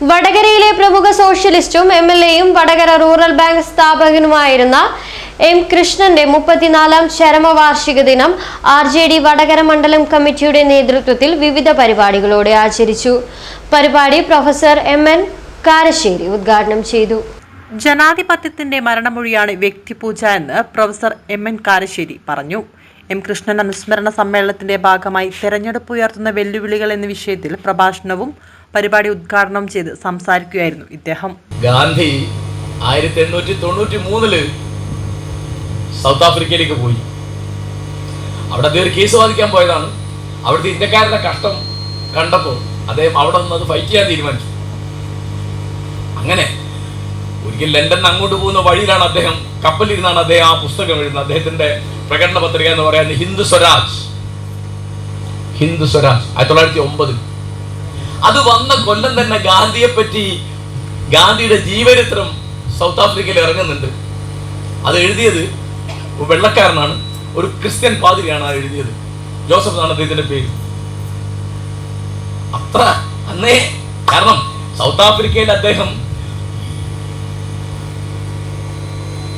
വടകരയിലെ പ്രമുഖ സോഷ്യലിസ്റ്റും M L എയും വടകര റൂറൽ ബാങ്ക് സ്ഥാപകനുമായിരുന്ന എം കൃഷ്ണന്റെ മുപ്പത്തിനാലാം ചരമവാർഷിക ദിനം ആർ ജെ ഡി വടകര മണ്ഡലം കമ്മിറ്റിയുടെ നേതൃത്വത്തിൽ വിവിധ പരിപാടികളോടെ ആചരിച്ചു. പരിപാടി പ്രൊഫസർ എം എൻ കാരശ്ശേരി ഉദ്ഘാടനം ചെയ്തു. ജനാധിപത്യത്തിന്റെ മരണമൊഴിയാണ് വ്യക്തിപൂജ എന്ന് പ്രൊഫസർ എം എൻ കാരശ്ശേരി പറഞ്ഞു. എം കൃഷ്ണൻ അനുസ്മരണ സമ്മേളനത്തിന്റെ ഭാഗമായി തെരഞ്ഞെടുപ്പ് ഉയർത്തുന്ന വെല്ലുവിളികൾ എന്ന വിഷയത്തിൽ പ്രഭാഷണവും പരിപാടി ഉദ്ഘാടനം ചെയ്ത് സംസാരിക്കുകയായിരുന്നു ഇദ്ദേഹം. ഗാന്ധി ആയിരത്തി എണ്ണൂറ്റി തൊണ്ണൂറ്റി മൂന്നിൽ സൗത്ത് ആഫ്രിക്കയിലേക്ക് പോയി. അവിടെ അദ്ദേഹം കേസ് വാദിക്കാൻ പോയതാണ്. അവിടുത്തെ ഇന്ത്യക്കാരുടെ കഷ്ടം കണ്ടപ്പോൾ അദ്ദേഹം അവിടെ നിന്ന് അത് ഫൈറ്റ് ചെയ്യാൻ തീരുമാനിച്ചു. അങ്ങനെ ഒരിക്കൽ ലണ്ടനിൽ അങ്ങോട്ട് പോകുന്ന വഴിയിലാണ് അദ്ദേഹം കപ്പലിരുന്നാണ് അദ്ദേഹം ആ പുസ്തകം എഴുതുന്നത്. അദ്ദേഹത്തിന്റെ പ്രകടന പത്രിക എന്ന് പറയുന്നത് ഹിന്ദു സ്വരാജ്. ഹിന്ദു സ്വരാജ്. ആയിരത്തി തൊള്ളായിരത്തി ഒമ്പതിൽ. അത് വന്ന കൊല്ലം തന്നെ ഗാന്ധിയെ പറ്റി ഗാന്ധിയുടെ ജീവചരിത്രം സൗത്ത് ആഫ്രിക്കയിൽ ഇറങ്ങുന്നുണ്ട്. അത് എഴുതിയത് വെള്ളക്കാരനാണ്. ഒരു ക്രിസ്ത്യൻ പാതിരിയാണ് ആ എഴുതിയത്. ജോസഫ് എന്നാണ് അദ്ദേഹത്തിന്റെ പേര്. അത്ര അന്നേ കാരണം സൗത്ത് ആഫ്രിക്കയിൽ അദ്ദേഹം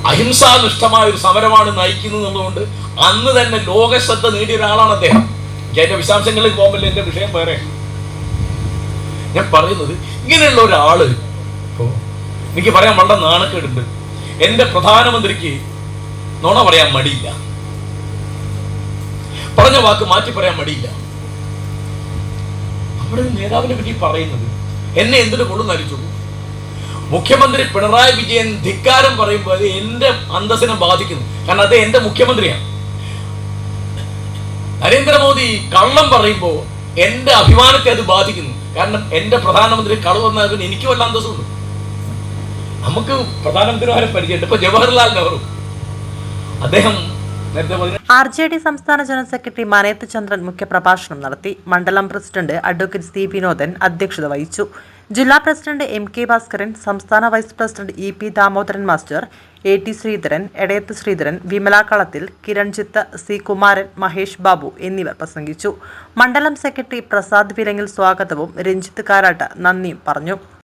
അഹിംസാനിഷ്ഠമായ ഒരു സമരമാണ് നയിക്കുന്നത് എന്നുള്ളതുകൊണ്ട് അന്ന് തന്നെ ലോക ശ്രദ്ധ നേടിയ ഒരാളാണ് അദ്ദേഹം. എന്റെ വിശാംശങ്ങളിൽ പോകുമ്പോൾ എന്റെ വിഷയം വേറെ. ഞാൻ പറയുന്നത് ഇങ്ങനെയുള്ള ഒരാൾ എനിക്ക് പറയാൻ വളരെ നാണക്കേടുണ്ട്. എന്റെ പ്രധാനമന്ത്രിക്ക് നുണ പറയാൻ മടിയില്ല. പറഞ്ഞ വാക്ക് മാറ്റി പറയാൻ മടിയില്ല. അവിടെ നേതാവിനെ പറ്റി പറയുന്നത് എന്നെ എന്തിനു കൊണ്ടു നരിച്ചു മുഖ്യമന്ത്രി പിണറായി വിജയൻ ധിക്കാരം പറയുമ്പോൾ അത് എന്റെ അന്തസ്സിനെ ബാധിക്കുന്നു. കാരണം അത് എന്റെ മുഖ്യമന്ത്രിയാണ്. നരേന്ദ്രമോദി കള്ളം പറയുമ്പോൾ എന്റെ അഭിമാനത്തെ അത് ബാധിക്കുന്നു. കാരണം എന്റെ പ്രധാനമന്ത്രി കളവ് വന്നതിന് എനിക്ക് വല്ല അന്തസ്സുണ്ട്. നമുക്ക് പ്രധാനമന്ത്രിമാരെ പരിചയമുണ്ട്. ഇപ്പൊ ജവഹർലാൽ നെഹ്റു. അദ്ദേഹം ആർ ജെ ഡി സംസ്ഥാന ജനറൽ സെക്രട്ടറി മനയത്ത് ചന്ദ്രൻ മുഖ്യപ്രഭാഷണം നടത്തി. മണ്ഡലം പ്രസിഡന്റ് അഡ്വക്കേറ്റ് സി വിനോദൻ അധ്യക്ഷത വഹിച്ചു. ജില്ലാ പ്രസിഡന്റ് എം കെ ഭാസ്കരൻ സംസ്ഥാന vice president E P Damodaran master A T Sreedharan Edayath Sreedharan Vimala Kalathil Kiranjith C Kumaran Mahesh Babu എന്നിവർ പ്രസംഗിച്ചു. മണ്ഡലം സെക്രട്ടറി പ്രസാദ് വിലങ്ങിൽ സ്വാഗതവും രഞ്ജിത്ത് കാരാട്ട് നന്ദിയും പറഞ്ഞു.